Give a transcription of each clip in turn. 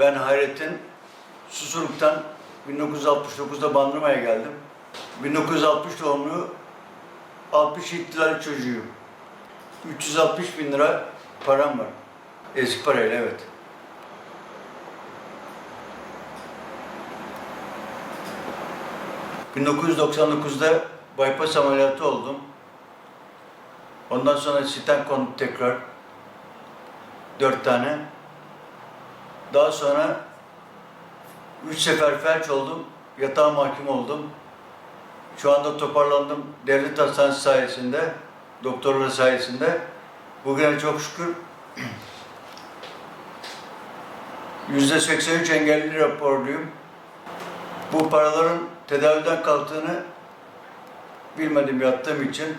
Ben Hayrettin Susurluk'tan 1969'da Bandırma'ya geldim. 1960 doğumlu 60 ihtilal çocuğuyum. 360 bin lira param var. Eski parayla evet. ...1999'da bypass ameliyatı oldum. Ondan sonra stent kondu tekrar. Dört tane. Daha sonra üç sefer felç oldum. Yatağa mahkum oldum. Şu anda toparlandım. Devlet hastanesi sayesinde, doktorlar sayesinde. Bugüne çok şükür yüzde 83 engelli raporluyum. Bu paraların tedaviden kalktığını bilmedim yattığım için.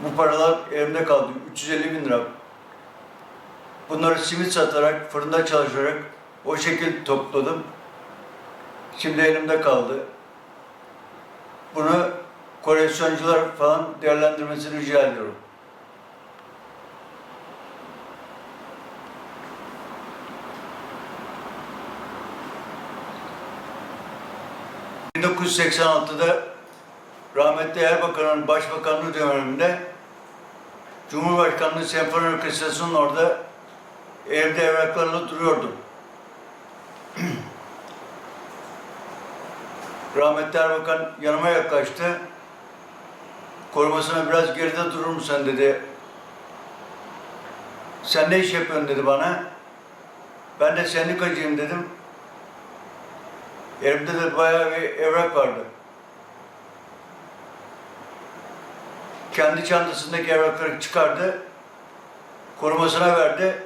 Bu paralar elimde kaldı. 350 bin lira. Bunları simit satarak, fırında çalışarak o şekil topladım. Şimdi elimde kaldı. Bunu koleksiyoncular falan değerlendirmesini rica ediyorum. ...1986'da rahmetli Erbakan'ın başbakanlığı döneminde Cumhurbaşkanlığı Senfoni Orkestrası'nın orada evde evraklarla duruyordum. Rahmetli Erbakan yanıma yaklaştı. Korumasına biraz geride durur musun dedi. Sen ne iş yapıyorsun dedi bana. Ben de sendikacıyım dedim. Elimde de bayağı bir evrak vardı. Kendi çantasındaki evrakları çıkardı. Korumasına verdi.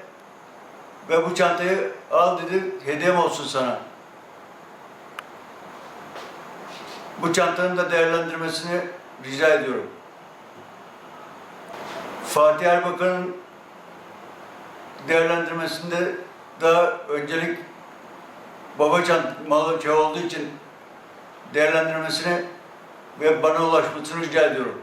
Ve bu çantayı al dedi, hediyem olsun sana. Bu çantanın da değerlendirmesini rica ediyorum. Fatih Erbakan'ın değerlendirmesinde daha öncelik baba çant malı şey olduğu için değerlendirmesini ve bana ulaşmasını rica ediyorum.